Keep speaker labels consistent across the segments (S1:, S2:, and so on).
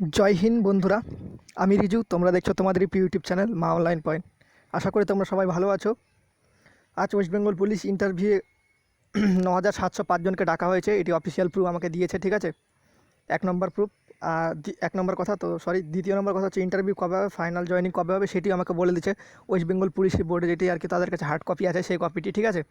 S1: জয় হিন্দ, বন্ধুরা। আমি রিজু, তোমরা দেখছ তোমাদের YouTube channel Maa online point. আশা করি তোমরা সবাই ভালো আছো। আজ ওয়েস্ট বেঙ্গল পুলিশ ইন্টারভিউ ন হাজার সাতশো পাঁচজনকে ডাকা হয়েছে। এটি অফিসিয়াল প্রুফ আমাকে দিয়েছে, ঠিক আছে? এক নম্বর প্রুফ আর এক নম্বর কথা তো সরি দ্বিতীয় নম্বর কথা হচ্ছে ইন্টারভিউ কবে হবে ফাইনাল জয়েনিং কবে হবে, সেটিও আমাকে বলে দিচ্ছে ওয়েস্ট বেঙ্গল পুলিশ বোর্ডে যেটি আর কি তাদের কাছে হার্ড কপি আছে, সেই কপিটি ঠিক আছে?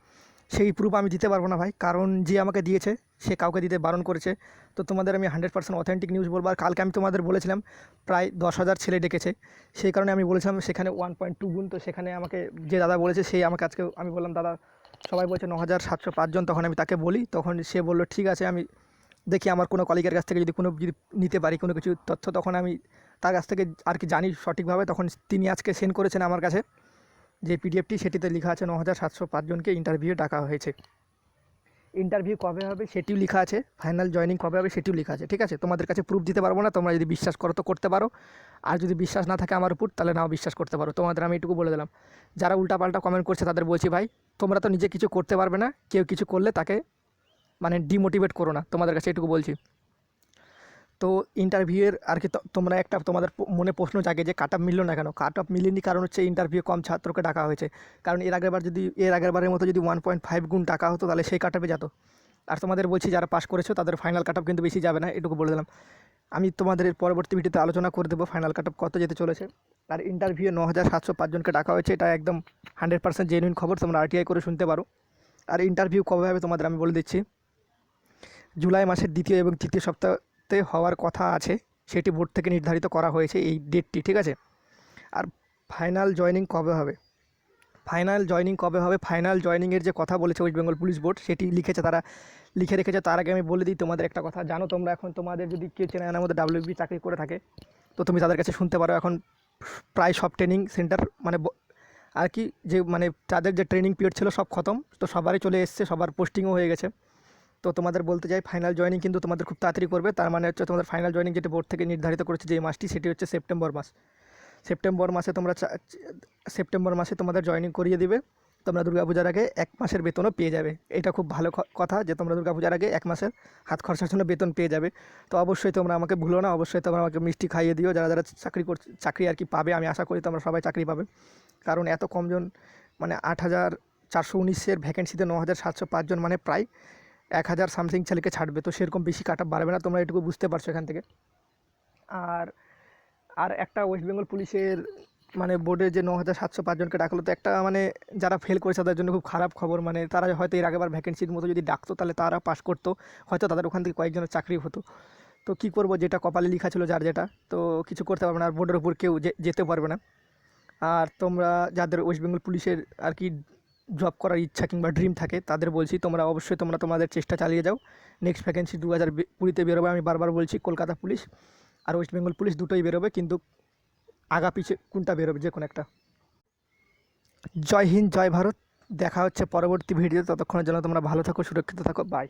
S1: সেই প্রুফ আমি দিতে পারব না ভাই। কারণ যে আমাকে দিয়েছে, সে কাউকে দিতে বারণ করেছে। তো তোমাদের আমি হান্ড্রেড পার্সেন্ট অথেন্টিক নিউজ বলব। আর কালকে আমি তোমাদের বলেছিলাম, প্রায় দশ হাজার ছেলে ডেকেছে। সেই কারণে আমি বলেছিলাম, সেখানে ওয়ান পয়েন্ট টু গুণ। তো সেখানে আমাকে যে দাদা বলেছে সেই আমাকে আজকে, আমি বললাম, দাদা, সবাই বলছে ন হাজার সাতশো পাঁচজন তখন আমি তাকে বলি। তখন সে বলল, ঠিক আছে, আমি দেখি আমার কোনো কলিগের কাছ থেকে যদি কোনো, যদি নিতে পারি কোনো কিছু তথ্য, তখন আমি তার কাছ থেকে আর কি জানি সঠিকভাবে। তখন তিনি আজকে সেন্ড করেছেন আমার কাছে। যে পিডিএফটি সেটিতে লেখা আছে ন হাজার সাতশো পাঁচজনকে ইন্টারভিউ ডাকা হয়েছে। ইন্টারভিউ কবে হবে সেটিও লেখা আছে ফাইনাল জয়েনিং কবে হবে সেটিও লেখা আছে, ঠিক আছে? তোমাদের কাছে প্রুফ দিতে পারব না, তোমরা যদি বিশ্বাস করো তো করতে পারো। আর যদি বিশ্বাস না থাকে আমার উপর, তাহলে নাও বিশ্বাস করতে পারো। তোমাদের আমি এটুকু বলে দিলাম। যারা উল্টাপাল্টা কমেন্ট করছে তাদের বলছি, ভাই, তোমরা তো নিজে কিছু করতে পারবে না, কেউ কিছু করলে তাকে মানে ডিমোটিভেট করো না। তোমাদের কাছে এটুকু বলছি। তো ইন্টারভিউয়ের আর কি তোমরা একটা তোমাদের মনে প্রশ্ন জাগে যে কাট অফ মিললো না কেন? কাট অফ মিলেনি কারণ হচ্ছে ইন্টারভিউ কম ছাত্রকে ডাকা হয়েছে। কারণ এর আগের বার যদি, এর আগের বারের মতো যদি ওয়ান পয়েন্ট ফাইভ গুণ টাকা হতো তাহলে সেই কাট অফে যেত। আর তোমাদের বলছি যারা পাস করেছ তাদের ফাইনাল কাট অফ কিন্তু বেশি যাবে না, এটুকু বলে দিলাম। আমি তোমাদের পরবর্তী ভিডিওতে আলোচনা করে দেবো ফাইনাল কাট অফ কত যেতে চলেছে। আর ইন্টারভিউ ন হাজার সাতশো পাঁচজনকে ডাকা হয়েছে, এটা একদম হান্ড্রেড পার্সেন্ট জেনুইন খবর, তোমরা আরটিআই করে শুনতে পারো। আর ইন্টারভিউ কবে হবে তোমাদের আমি বলে দিচ্ছি। জুলাই মাসের দ্বিতীয় এবং তৃতীয় সপ্তাহতে হওয়ার কথা আছে, সেটি বোর্ড থেকে নির্ধারিত করা হয়েছে এই ডেটটি, ঠিক আছে? আর ফাইনাল জয়েনিং কবে হবে? ফাইনাল জয়েনিং কবে হবে? ফাইনাল জয়েনিংয়ের যে কথা বলেছে ওয়েস্ট বেঙ্গল পুলিশ বোর্ড সেটি লিখেছে তারা, লিখে রেখেছে, তার আগে আমি বলে দিই তোমাদের একটা কথা। জানো তোমরা এখন তোমাদের যদি কেউ চেনে জানার মধ্যে ডাব্লিউবি চাকরি করে থাকে, তো তুমি তাদের কাছে শুনতে পারো এখন প্রায় সব ট্রেনিং সেন্টার মানে আর কি যে মানে তাদের যে ট্রেনিং পিরিয়ড ছিল সব খতম, তো সবারই চলে এসছে, সবার পোস্টিংও হয়ে গেছে। তো তোমাদের বলতে চাই ফাইনাল জয়েনিং কিন্তু তোমাদের খুব তাড়াতাড়ি করবে। তার মানে হচ্ছে তোমাদের ফাইনাল জয়েনিং যেটা বোর্ড থেকে নির্ধারিত করেছে যে মাসটি, সেটি হচ্ছে সেপ্টেম্বর মাস। সেপ্টেম্বর মাসে তোমরা সেপ্টেম্বর মাসে তোমাদের জয়েনিং করিয়ে দিবে। তোমরা দুর্গাপূজার আগে এক মাসের বেতনও পেয়ে যাবে। এটা খুব ভালো কথা যে তোমরা দুর্গাপূজার আগে এক মাসের হাত খরচার জন্য বেতন পেয়ে যাবে। তো অবশ্যই তোমরা আমাকে ভুলো না, অবশ্যই তোমরা আমাকে মিষ্টি খাইয়ে দিও। যারা যারা চাকরি করছে চাকরি আর কি পাবে, আমি আশা করি তোমরা সবাই চাকরি পাবে। কারণ এত কমজন মানে আট হাজার চারশো উনিশের ভ্যাকেন্সিতে ন হাজার সাতশো পাঁচজন মানে প্রায় এক হাজার সামথিং ছেলেকে ছাড়বে, তো সেরকম বেশি কাট বাড়বে না, তোমরা এটুকু বুঝতে পারছ এখান থেকে। আর আর একটা ওয়েস্ট বেঙ্গল পুলিশের মানে বোর্ডে যে ন হাজার সাতশো পাঁচজনকে ডাকলো, তো একটা মানে যারা ফেল করেছে তাদের জন্য খুব খারাপ খবর মানে তারা হয়তো এর আগেবার ভ্যাকেন্সির মতো যদি ডাকতো, তাহলে তারা পাস করতো, হয়তো তাদের ওখান থেকে কয়েকজনের চাকরি হতো। তো কী করব, যেটা কপালে লেখা ছিল যার যেটা, তো কিছু করতে পারবে না, আর বোর্ডের উপর কেউ যেতে পারবে না। আর তোমরা যাদের ওয়েস্ট বেঙ্গল পুলিশের আর কি জব করার ইচ্ছা কিংবা ড্রিম থাকে, তাদের বলছি, তোমরা অবশ্যই, তোমরা তোমাদের চেষ্টা চালিয়ে যাও। নেক্সট ভ্যাকেন্সি দু হাজার কুড়িতে বেরোবে। আমি বারবার বলছি, কলকাতা পুলিশ আর ওয়েস্ট বেঙ্গল পুলিশ দুটোই বেরোবে, কিন্তু আগা পিছে কোনটা বেরোবে, যে কোনো একটা। জয় হিন্দ, জয় ভারত। দেখা হচ্ছে পরবর্তী ভিডিও ততক্ষণের জন্য তোমরা ভালো থাকো, সুরক্ষিত থাকো। বাই